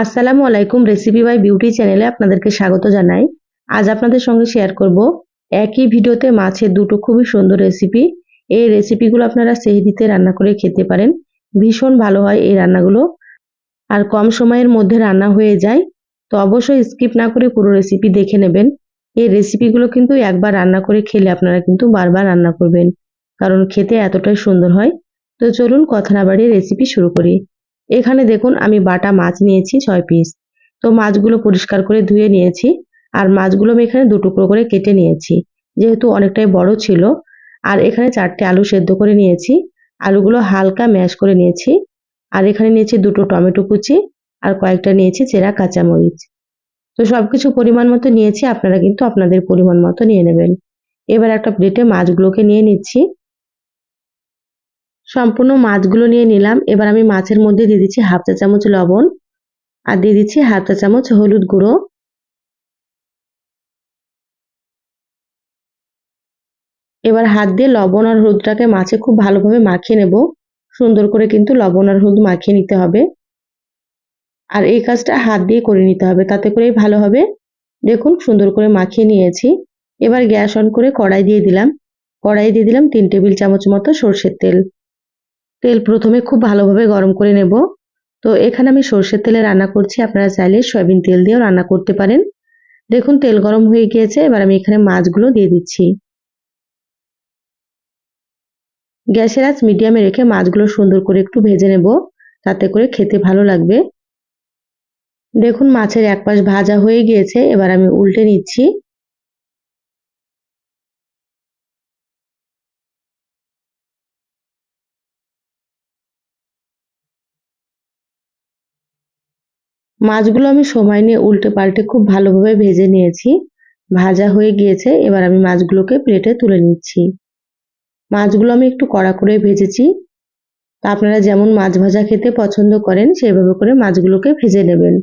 আসসালামু আলাইকুম recipe by beauty চ্যানেলে আপনাদেরকে স্বাগত জানাই। আজ আপনাদের সঙ্গে শেয়ার করব একই ভিডিওতে মাছের দুটো খুবই সুন্দর রেসিপি এই রেসিপিগুলো আপনারা সেহরিতে রান্না করে খেতে পারেন। ভীষণ ভালো হয় এই রান্নাগুলো। আর কম সময়ের মধ্যে রান্না হয়ে যায়, তো অবশ্যই স্কিপ না করে পুরো রেসিপি দেখে নেবেন। এই রেসিপিগুলো কিন্তু একবার রান্না করে খেলে আপনারা কিন্তু বারবার রান্না করবেন, কারণ খেতে এতটাই সুন্দর হয়। তো চলুন কথা না বাড়িয়ে রেসিপি শুরু করি। এখানে দেখুন আমি বাটা মাছ নিয়েছি ছয় পিস তো মাছগুলো পরিষ্কার করে ধুয়ে নিয়েছি আর মাছগুলো আমি এখানে দু টুকরো করে কেটে নিয়েছি। যেহেতু অনেকটাই বড় ছিল আর এখানে চারটে আলু সেদ্ধ করে নিয়েছি। আলুগুলো হালকা ম্যাশ করে নিয়েছি আর এখানে নিয়েছি দুটো টমেটো কুচি আর কয়েকটা নিয়েছি চেরা কাঁচামরিচ। তো সব কিছু পরিমাণ মতো নিয়েছি, আপনারা কিন্তু আপনাদের পরিমাণ মতো নিয়ে নেবেন। এবার একটা প্লেটে মাছগুলোকে নিয়ে নিচ্ছি। সম্পূর্ণ মাছগুলো নিয়ে নিলাম। এবার আমি মাছের মধ্যে দিয়ে দিচ্ছি হাফ চা চামচ লবণ আর দিয়ে দিচ্ছি হাফ চা চামচ হলুদ গুঁড়ো। এবার হাত দিয়ে লবণ আর হলুদটাকে মাছে খুব ভালোভাবে মাখিয়ে নেব। সুন্দর করে কিন্তু লবণ আর হলুদ মাখিয়ে নিতে হবে। আর এই কাজটা হাত দিয়ে করে নিতে হবে, তাতে করেই ভালো হবে। দেখুন, সুন্দর করে মাখিয়ে নিয়েছি। এবার গ্যাস অন করে কড়াই দিয়ে দিলাম। কড়াই দিয়ে দিলাম তিন টেবিল চামচ মতো সর্ষের তেল। তেল প্রথমে খুব ভালোভাবে গরম করে নেব। তো এখানে আমি সর্ষের তেলে রান্না করছি। আপনারা চাইলে সয়াবিন তেল দিয়েও রান্না করতে পারেন। দেখুন, তেল গরম হয়ে গিয়েছে। এবার আমি এখানে মাছগুলো দিয়ে দিচ্ছি। গ্যাসের আঁচ মিডিয়ামে রেখে মাছগুলো সুন্দর করে একটু ভেজে নেব, তাতে করে খেতে ভালো লাগবে। দেখুন, মাছের এক পাশ ভাজা হয়ে গিয়েছে। এবার আমি উল্টে নিচ্ছি। মাছগুলো আমি সময় নিয়ে উল্টে পাল্টে খুব ভালোভাবে ভেজে নিয়েছি। ভাজা হয়ে গিয়েছে, এবার আমি মাছগুলোকে প্লেটে তুলে নিচ্ছি। মাছগুলো আমি একটু কড়া করে ভেজেছি। আপনারা যেমন মাছ ভাজা খেতে পছন্দ করেন, সেভাবে করে মাছগুলোকে ভেজে নেবেন।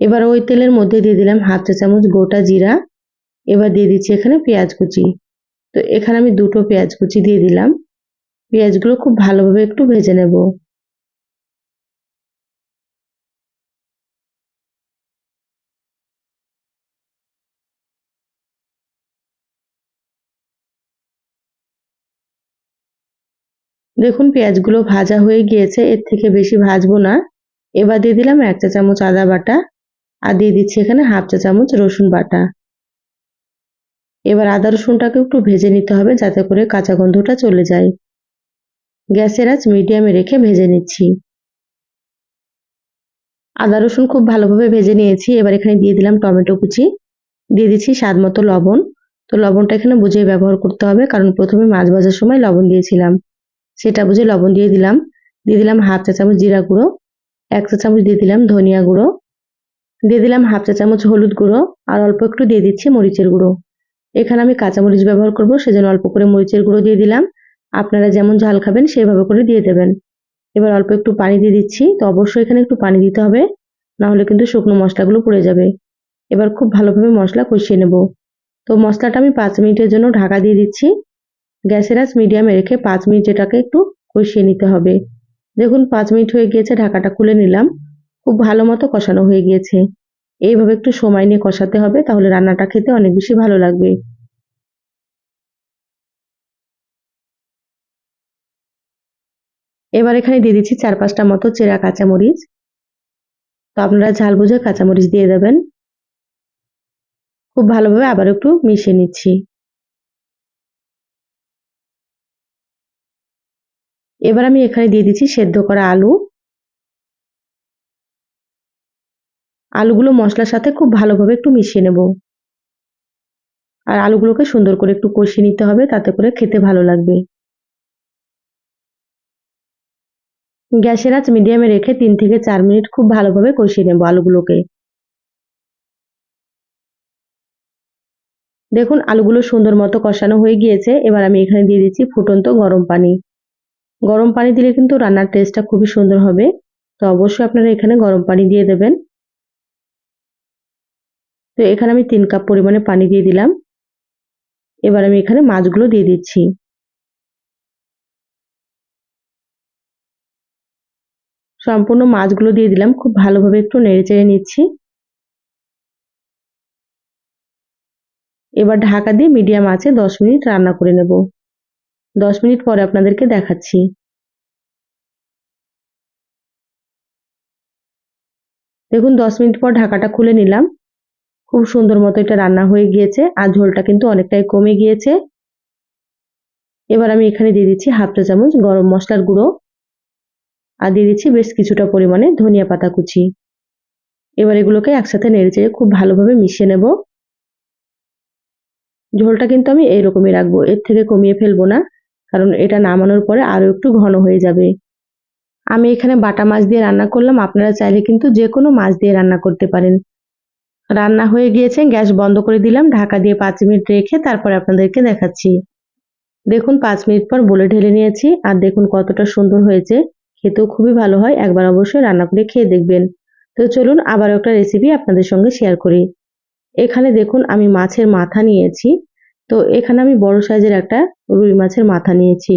এবার ওই তেলের মধ্যে দিয়ে দিলাম হাফ চা চামচ গোটা জিরা। এবার দিয়ে দিচ্ছি এখানে পেঁয়াজ কুচি। তো এখানে আমি দুটো পেঁয়াজ কুচি দিয়ে দিলাম। পেঁয়াজগুলো খুব ভালোভাবে একটু ভেজে নেব। দেখুন, পেঁয়াজগুলো ভাজা হয়ে গিয়েছে, এর থেকে বেশি ভাজবো না। এবার দিয়ে দিলাম এক চা চামচ আদা বাটা, আর দিয়ে দিচ্ছি এখানে হাফ চা চামচ রসুন বাটা। এবার আদা রসুনটাকে একটু ভেজে নিতে হবে যাতে করে কাঁচা গন্ধটা চলে যায়। গ্যাসের আঁচ মিডিয়ামে রেখে ভেজে নিচ্ছি। আদা রসুন খুব ভালোভাবে ভেজে নিয়েছি। এবার এখানে দিয়ে দিলাম টমেটো কুচি। দিয়ে দিচ্ছি স্বাদ মতো লবণ। তো লবণটা এখানে বুঝে ব্যবহার করতে হবে, কারণ প্রথমে মাছ ভাজার সময় লবণ দিয়েছিলাম। সেটা বুঝে লবণ দিয়ে দিলাম। দিয়ে দিলাম হাফ চা চামচ জিরা গুঁড়ো, এক চা চামচ দিয়ে দিলাম ধনিয়া গুঁড়ো। দিয়ে দিলাম হাফ চা চামচ হলুদ গুঁড়ো আর অল্প একটু দিয়ে দিচ্ছি মরিচের গুঁড়ো। এখানে আমি কাঁচামরিচ ব্যবহার করব, সেজন্য অল্প করে মরিচের গুঁড়ো দিয়ে দিলাম। আপনারা যেমন ঝাল খাবেন সেভাবে করে দিয়ে দেবেন। এবার অল্প একটু পানি দিয়ে দিচ্ছি, তো অবশ্যই এখানে একটু পানি দিতে হবে না হলে কিন্তু শুকনো মশলাগুলো পড়ে যাবে। এবার খুব ভালোভাবে মশলা কষিয়ে নেব। তো মশলাটা আমি পাঁচ মিনিটের জন্য ঢাকা দিয়ে দিচ্ছি। গ্যাসের আঁচ মিডিয়ামে রেখে পাঁচ মিনিট এটাকে একটু কষিয়ে নিতে হবে। দেখুন, পাঁচ মিনিট হয়ে গিয়েছে, ঢাকাটা খুলে নিলাম। খুব ভালো মতো কষানো হয়ে গিয়েছে। এইভাবে একটু সময় নিয়ে কষাতে হবে, তাহলে রান্নাটা খেতে অনেক বেশি ভালো লাগবে। এবার এখানে দিয়ে দিচ্ছি চার পাঁচটা মতো চেরা কাঁচামরিচ। তো আপনারা ঝাল বুঝে কাঁচামরিচ দিয়ে দেবেন। খুব ভালোভাবে আবার একটু মিশিয়ে নিচ্ছি। এবার আমি এখানে দিয়ে দিচ্ছি সেদ্ধ করা আলু। আলুগুলো মশলার সাথে খুব ভালোভাবে একটু মিশিয়ে নেব। আর আলুগুলোকে সুন্দর করে একটু কষিয়ে নিতে হবে, তাতে করে খেতে ভালো লাগবে। গ্যাসের আঁচ মিডিয়ামে রেখে তিন থেকে চার মিনিট খুব ভালোভাবে কষিয়ে নেব আলুগুলোকে। দেখুন, আলুগুলো সুন্দর মতো কষানো হয়ে গিয়েছে। এবার আমি এখানে দিয়ে দিচ্ছি ফুটন্ত গরম পানি। গরম পানি দিলে কিন্তু রান্নার টেস্টটা খুবই সুন্দর হবে। তো অবশ্যই আপনারা এখানে গরম পানি দিয়ে দেবেন। তো এখানে আমি তিন কাপ পরিমাণে পানি দিয়ে দিলাম। এবার আমি এখানে মাছগুলো দিয়ে দিচ্ছি। সম্পূর্ণ মাছগুলো দিয়ে দিলাম। খুব ভালোভাবে একটু নেড়ে চেড়ে নিচ্ছি। এবার ঢাকা দিয়ে মিডিয়াম আছে দশ মিনিট রান্না করে নেব। দশ মিনিট পরে আপনাদেরকে দেখাচ্ছি। দেখুন, দশ মিনিট পর ঢাকাটা খুলে নিলাম। খুব সুন্দর মতো এটা রান্না হয়ে গিয়েছে আর ঝোলটা কিন্তু অনেকটাই কমে গিয়েছে। এবার আমি এখানে দিয়ে দিচ্ছি হাফ চা চামচ গরম মশলার গুঁড়ো আর দিয়ে দিচ্ছি বেশ কিছুটা পরিমাণে ধনিয়া পাতা কুচি। এবার এগুলোকে একসাথে নেড়ে চেড়ে খুব ভালোভাবে মিশিয়ে নেব। ঝোলটা কিন্তু আমি এইরকমই রাখব, এর থেকে কমিয়ে ফেলব না। কারণ এটা নামানোর পরে আরও একটু ঘন হয়ে যাবে। আমি এখানে বাটা মাছ দিয়ে রান্না করলাম, আপনারা চাইলে কিন্তু যে কোনো মাছ দিয়ে রান্না করতে পারেন। রান্না হয়ে গিয়েছে, গ্যাস বন্ধ করে দিলাম, ঢাকা দিয়ে পাঁচ মিনিট রেখে তারপরে আপনাদেরকে দেখাচ্ছি। দেখুন, পাঁচ মিনিট পর বলে ঢেলে নিয়েছি, আর দেখুন কতটা সুন্দর হয়েছে। খেতেও খুবই ভালো হয়, একবার অবশ্যই রান্না করে খেয়ে দেখবেন। তো চলুন আবার একটা রেসিপি আপনাদের সঙ্গে শেয়ার করি। এখানে দেখুন, আমি মাছের মাথা নিয়েছি। তো এখানে আমি বড় সাইজের একটা রুই মাছের মাথা নিয়েছি।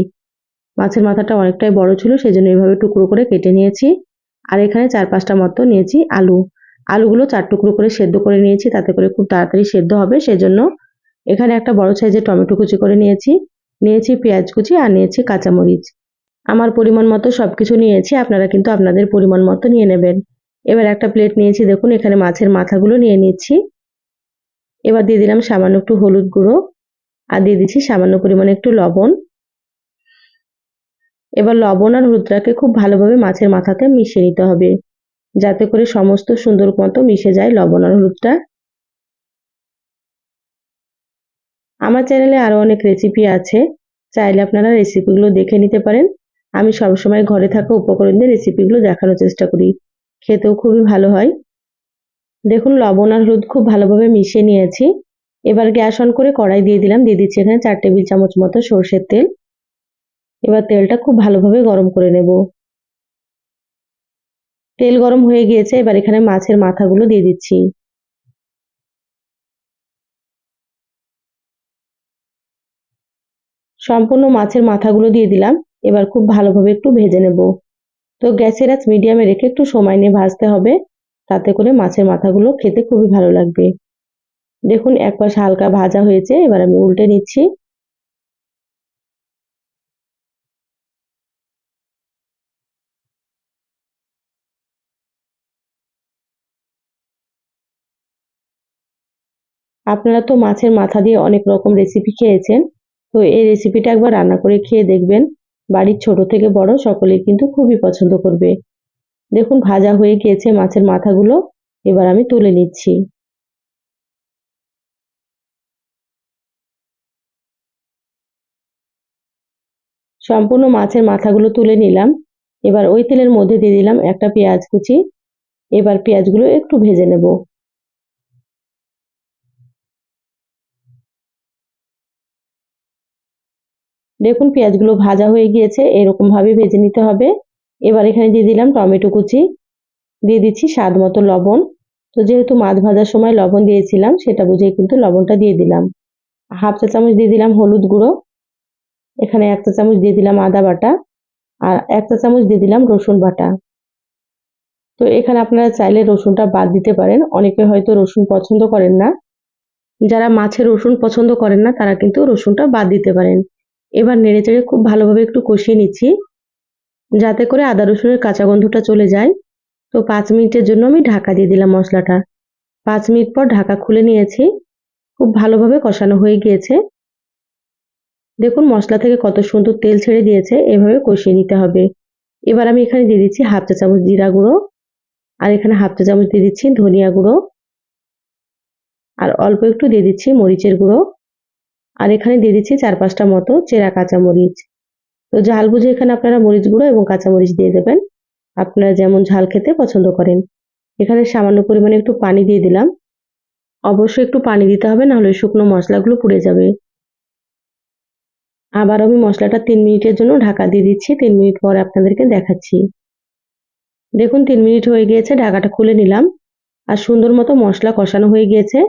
মাছের মাথাটা অনেকটাই বড় ছিল সেই জন্য এইভাবে টুকরো করে কেটে নিয়েছি। আর এখানে চার পাঁচটা মতো নিয়েছি আলু। আলুগুলো চার টুকরো করে সেদ্ধ করে নিয়েছি, তাতে করে খুব তাড়াতাড়ি সেদ্ধ হবে, সেজন্য এখানে একটা বড় সাইজের টমেটো কুচি করে নিয়েছি। নিয়েছি পেঁয়াজ কুচি আর নিয়েছি কাঁচামরিচ। আমার পরিমাণ মতো সব কিছু নিয়েছি, আপনারা কিন্তু আপনাদের পরিমাণ মতো নিয়ে নেবেন। এবার একটা প্লেট নিয়েছি, দেখুন এখানে মাছের মাথাগুলো নিয়ে নিচ্ছি। এবার দিয়ে দিলাম সামান্য একটু হলুদ গুঁড়ো। আর দিয়ে দিচ্ছি সামান্য পরিমাণে একটু লবণ। এবার লবণ আর হলুদটাকে খুব ভালোভাবে মাছের মাথাতে মিশিয়ে নিতে হবে, যাতে করে সমস্ত সুন্দর মতো মিশে যায় লবণ আর হলুদটা। আমার চ্যানেলে আরও অনেক রেসিপি আছে, চাইলে আপনারা রেসিপিগুলো দেখে নিতে পারেন। আমি সবসময় ঘরে থাকা উপকরণ দিয়ে রেসিপিগুলো দেখানোর চেষ্টা করি, খেতেও খুবই ভালো হয়। দেখুন, লবণ আর হলুদ খুব ভালোভাবে মিশিয়ে নিয়েছি। এবার গ্যাস অন করে কড়াই দিয়ে দিলাম। দিয়ে দিচ্ছি এখানে চার টেবিল চামচ মতো সর্ষের তেল। এবার তেলটা খুব ভালোভাবে গরম করে নেব। তেল গরম হয়ে গিয়েছে, এবার এখানে মাছের মাথাগুলো দিয়ে দিচ্ছি। সম্পূর্ণ মাছের মাথাগুলো দিয়ে দিলাম। এবার খুব ভালোভাবে একটু ভেজে নেব। তো গ্যাসের আঁচ মিডিয়ামে রেখে একটু সময় নিয়ে ভাজতে হবে। তাতে করে মাছের মাথাগুলো খেতে খুবই ভালো লাগবে। দেখুন, এক পাশ হালকা ভাজা হয়েছে, এবার আমি উল্টে নিচ্ছি। আপনারা তো মাছের মাথা দিয়ে অনেক রকম রেসিপি খেয়েছেন, তো এই রেসিপিটা একবার রান্না করে খেয়ে দেখবেন। বাড়ির ছোট থেকে বড় সকলেই কিন্তু খুবই পছন্দ করবে। দেখুন, ভাজা হয়ে গিয়েছে মাছের মাথাগুলো, এবার আমি তুলে নিচ্ছি। সম্পূর্ণ মাছের মাথাগুলো তুলে নিলাম। এবার ওই তেলের মধ্যে দিয়ে দিলাম একটা পেঁয়াজ কুচি। এবার পেঁয়াজগুলো একটু ভেজে নেব। দেখুন, পেঁয়াজগুলো ভাজা হয়ে গিয়েছে এরকম ভাবে ভেজে নিতে হবে। এবার এখানে দিয়ে দিলাম টমেটো কুচি। দিয়ে দিচ্ছি স্বাদ মতো লবণ। তো যেহেতু মাছ ভাজার সময় লবণ দিয়েছিলাম, সেটা বুঝে কিন্তু লবণটা দিয়ে দিলাম। হাফ চা চামচ দিয়ে দিলাম হলুদ গুঁড়ো। এখানে এক চা চামচ দিয়ে দিলাম আদা বাটা আর এক চা চামচ দিয়ে দিলাম রসুন বাটা। তো এখানে আপনারা চাইলে রসুনটা বাদ দিতে পারেন। অনেকে হয়তো রসুন পছন্দ করেন না। যারা মাছের রসুন পছন্দ করেন না, তারা কিন্তু রসুনটা বাদ দিতে পারেন। এবার নেড়ে চেড়ে খুব ভালোভাবে একটু কষিয়ে নিচ্ছি, যাতে করে আদা রসুনের কাঁচা গন্ধটা চলে যায়। তো পাঁচ মিনিটের জন্য আমি ঢাকা দিয়ে দিলাম মশলাটা। পাঁচ মিনিট পর ঢাকা খুলে নিয়েছি। খুব ভালোভাবে কষানো হয়ে গিয়েছে। দেখুন, মশলা থেকে কত সুন্দর তেল ছেড়ে দিয়েছে, এভাবে কষিয়ে নিতে হবে। এবার আমি এখানে দিয়ে দিচ্ছি হাফ চা চামচ জিরা গুঁড়ো, আর এখানে হাফ চা চামচ দিয়ে দিচ্ছি ধনিয়া গুঁড়ো, আর অল্প একটু দিয়ে দিচ্ছি মরিচের গুঁড়ো, আর এখানে দিয়ে দিচ্ছি চার পাঁচটা মতো চেরা কাঁচা মরিচ। তো ঝাল বুঝে এখানে আপনারা মরিচ গুঁড়ো এবং কাঁচা মরিচ দিয়ে দেবেন। আপনারা যেমন ঝাল খেতে পছন্দ করেন। এখানে সামান্য পরিমাণে একটু পানি দিয়ে দিলাম। অবশ্যই একটু পানি দিতে হবে, নাহলে শুকনো মশলাগুলো পুড়ে যাবে। আবার আমি মশলাটা তিন মিনিটের জন্য ঢাকা দিয়ে দিচ্ছি। তিন মিনিট পরে আপনাদেরকে দেখাচ্ছি। দেখুন, তিন মিনিট হয়ে গিয়েছে, ঢাকাটা খুলে নিলাম। আর সুন্দর মতো মশলা কষানো হয়ে গিয়েছে।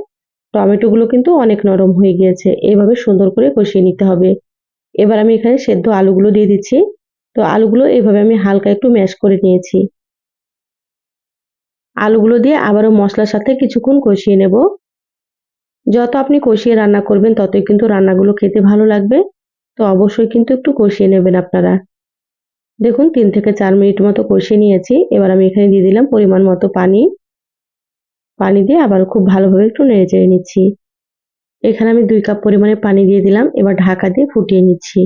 টমেটোগুলো কিন্তু অনেক নরম হয়ে গিয়েছে। এইভাবে সুন্দর করে কষিয়ে নিতে হবে। এবার আমি এখানে সেদ্ধ আলুগুলো দিয়ে দিচ্ছি। তো আলুগুলো এইভাবে আমি হালকা একটু ম্যাশ করে নিয়েছি। আলুগুলো দিয়ে আবারও মশলার সাথে কিছুক্ষণ কষিয়ে নেব। যত আপনি কষিয়ে রান্না করবেন, ততই কিন্তু রান্নাগুলো খেতে ভালো লাগবে। তো অবশ্যই কিন্তু একটু কষিয়ে নেবেন আপনারা। দেখুন, তিন থেকে চার মিনিট মতো কষিয়ে নিয়েছি। এবার আমি এখানে দিয়ে দিলাম পরিমাণ মতো পানি। পানি দিয়ে আবার খুব ভালোভাবে একটু নেড়ে চেড়ে নিচ্ছি। এখানে আমি দুই কাপ পরিমাণে পানি দিয়ে দিলাম। এবার ঢাকা দিয়ে ফুটিয়ে নিচ্ছি।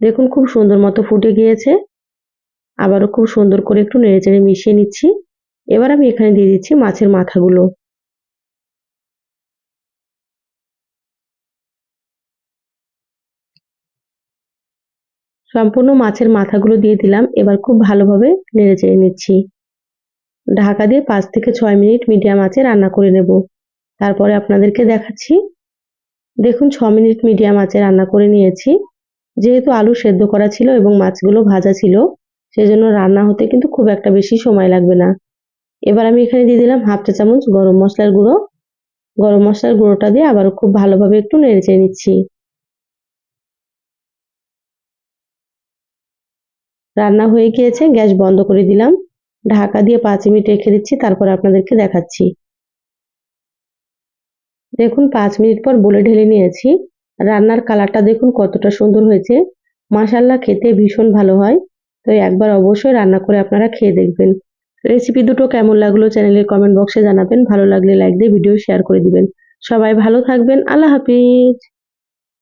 দেখুন, খুব সুন্দর মতো ফুটে গিয়েছে। আবারও খুব সুন্দর করে একটু নেড়ে চেড়ে মিশিয়ে নিচ্ছি। এবার আমি এখানে দিয়ে দিচ্ছি মাছের মাথাগুলো। সম্পূর্ণ মাছের মাথাগুলো দিয়ে দিলাম। এবার খুব ভালোভাবে নেড়ে চেড়ে নিচ্ছি। ঢাকা দিয়ে পাঁচ থেকে ছয় মিনিট মিডিয়াম আঁচে রান্না করে নেব। তারপরে আপনাদেরকে দেখাচ্ছি। দেখুন, ছ মিনিট মিডিয়াম আঁচে রান্না করে নিয়েছি। যেহেতু আলু সেদ্ধ করা ছিল এবং মাছগুলো ভাজা ছিল, সেজন্য রান্না হতে কিন্তু খুব একটা বেশি সময় লাগবে না। এবার আমি এখানে দিয়ে দিলাম হাফ চা চামচ গরম মশলার গুঁড়ো। গরম মশলার গুঁড়োটা দিয়ে আবারও খুব ভালোভাবে একটু নেড়ে চেড়ে নিচ্ছি। রান্না হয়ে গিয়েছে, গ্যাস বন্ধ করে দিলাম। ঢাকা দিয়ে পাঁচ মিনিট রেখে দিচ্ছি, তারপর আপনাদেরকে দেখাচ্ছি। দেখুন, পাঁচ মিনিট পর বলে ঢেলে নিয়েছি। রান্নার কালারটা দেখুন কতটা সুন্দর হয়েছে। মাসাল্লা খেতে ভীষণ ভালো হয়। তো একবার অবশ্যই রান্না করে আপনারা খেয়ে দেখবেন। রেসিপি দুটো কেমন লাগল চ্যানেলের কমেন্ট বক্সে জানাবেন। ভালো লাগলে লাইক দিয়ে ভিডিও শেয়ার করে দিবেন। সবাই ভালো থাকবেন। আল্লাহ হাফিজ।